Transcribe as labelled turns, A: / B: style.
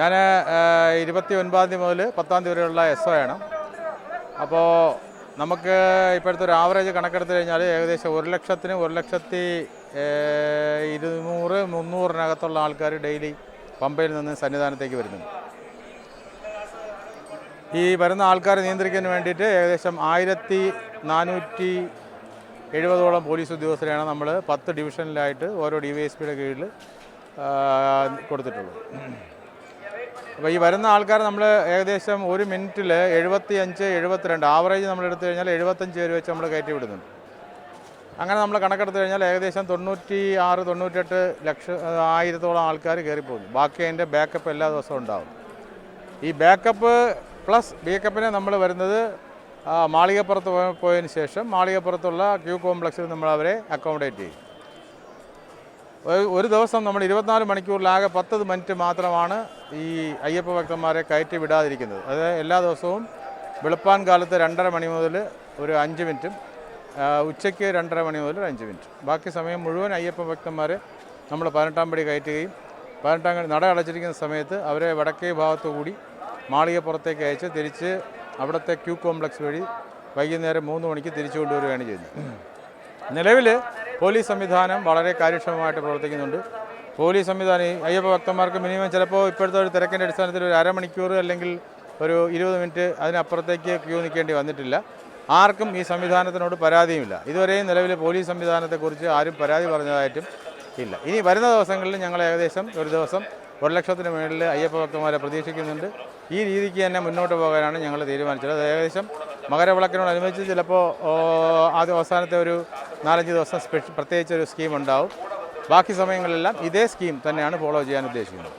A: ഞാൻ ഇരുപത്തി ഒൻപതാം തീയതി മുതൽ പത്താം തീയതി വരെയുള്ള എസ് ഒ ആണ്. അപ്പോൾ നമുക്ക് ഇപ്പോഴത്തെ ഒരു ആവറേജ് കണക്കെടുത്ത് കഴിഞ്ഞാൽ ഏകദേശം ഒരു ലക്ഷത്തിന് ഒരു ലക്ഷത്തി ഇരുന്നൂറ് മുന്നൂറിനകത്തുള്ള ആൾക്കാർ ഡെയിലി പമ്പയിൽ നിന്ന് സന്നിധാനത്തേക്ക് വരുന്നുണ്ട്. ഈ വരുന്ന ആൾക്കാരെ നിയന്ത്രിക്കാൻ വേണ്ടിയിട്ട് ഏകദേശം ആയിരത്തി നാനൂറ്റി എഴുപതോളം പോലീസ് ഉദ്യോഗസ്ഥരെയാണ് നമ്മൾ പത്ത് ഡിവിഷനിലായിട്ട് ഓരോ ഡി വൈ എസ് പിയുടെ കീഴിൽ കൊടുത്തിട്ടുള്ളത്. അപ്പോൾ ഈ വരുന്ന ആൾക്കാർ നമ്മൾ ഏകദേശം ഒരു മിനിറ്റിൽ എഴുപത്തി അഞ്ച് എഴുപത്തിരണ്ട് ആവറേജ് നമ്മൾ എടുത്തു കഴിഞ്ഞാൽ എഴുപത്തഞ്ച് പേര് വെച്ച് നമ്മൾ കയറ്റി വിടുന്നുണ്ട് അങ്ങനെ നമ്മൾ കണക്കെടുത്ത് കഴിഞ്ഞാൽ ഏകദേശം തൊണ്ണൂറ്റി ആറ് തൊണ്ണൂറ്റെട്ട് ലക്ഷം ആയിരത്തോളം ആൾക്കാർ കയറിപ്പോകുന്നു. ബാക്കി അതിന്റെ ബാക്കപ്പ് എല്ലാ ദിവസവും ഉണ്ടാവും. ഈ ബാക്കപ്പ് പ്ലസ് ബേക്കപ്പിനെ നമ്മൾ വരുന്നത് മാളികപ്പുറത്ത് പോയ- പോയതിന് ശേഷം മാളികപ്പുറത്തുള്ള ക്യൂ കോംപ്ലക്സിൽ നമ്മൾ അവരെ അക്കോമഡേറ്റ് ചെയ്യും. ഒരു- ദിവസം നമ്മൾ ഇരുപത്തിനാല് മണിക്കൂറിലാകെ പത്ത് മിനിറ്റ് മാത്രമാണ് ഈ അയ്യപ്പ ഭക്തന്മാരെ കയറ്റി വിടാതിരിക്കുന്നത്. അത് എല്ലാ ദിവസവും വെളുപ്പാൻ കാലത്ത് രണ്ടര മണി മുതൽ ഒരു അഞ്ച് മിനിറ്റും ഉച്ചയ്ക്ക് രണ്ടര മണി മുതൽ ഒരു അഞ്ച് മിനിറ്റ്. ബാക്കി സമയം മുഴുവൻ അയ്യപ്പ ഭക്തന്മാരെ നമ്മൾ പതിനെട്ടാം പടി കയറ്റുകയും പതിനെട്ടാം നട അടച്ചിരിക്കുന്ന സമയത്ത് അവരെ വടക്കേ ഭാഗത്തു കൂടി മാളികപ്പുറത്തേക്ക് അയച്ച് തിരിച്ച് അവിടുത്തെ ക്യൂ കോംപ്ലക്സ് വഴി വൈകുന്നേരം മൂന്ന് മണിക്ക് തിരിച്ചു കൊണ്ടുവരികയാണ് ചെയ്യുന്നത്. നിലവിൽ പോലീസ് സംവിധാനം വളരെ കാര്യക്ഷമമായിട്ട് പ്രവർത്തിക്കുന്നുണ്ട്. പോലീസ് സംവിധാനം ഈ അയ്യപ്പ ഭക്തന്മാർക്ക് മിനിമം ചിലപ്പോൾ ഇപ്പോഴത്തെ ഒരു തിരക്കിന്റെ അടിസ്ഥാനത്തിൽ ഒരു അരമണിക്കൂർ അല്ലെങ്കിൽ ഒരു ഇരുപത് മിനിറ്റ് അതിനപ്പുറത്തേക്ക് ക്യൂ നിൽക്കേണ്ടി വന്നിട്ടില്ല. ആർക്കും ഈ സംവിധാനത്തിനോട് പരാതിയുമില്ല. ഇതുവരെയും നിലവിൽ പോലീസ് സംവിധാനത്തെക്കുറിച്ച് ആരും പരാതി പറഞ്ഞതായിട്ടും ഇല്ല. ഇനി വരുന്ന ദിവസങ്ങളിൽ ഞങ്ങൾ ഏകദേശം ഒരു ദിവസം ഒരു ലക്ഷത്തിന് മുകളിൽ അയ്യപ്പ ഭക്തന്മാരെ പ്രതീക്ഷിക്കുന്നുണ്ട്. ഈ രീതിക്ക് തന്നെ മുന്നോട്ട് പോകാനാണ് ഞങ്ങൾ തീരുമാനിച്ചത്. അത് ഏകദേശം മകരവിളക്കിനോടനുബന്ധിച്ച് ചിലപ്പോൾ ആദ്യ അവസാനത്തെ ഒരു നാലഞ്ച് ദിവസം സ്പെഷ്യൽ പ്രത്യേകിച്ച് ഒരു സ്കീം ഉണ്ടാവും. ബാക്കി സമയങ്ങളിലെല്ലാം ഇതേ സ്കീം തന്നെയാണ് ഫോളോ ചെയ്യാൻ ഉദ്ദേശിക്കുന്നത്.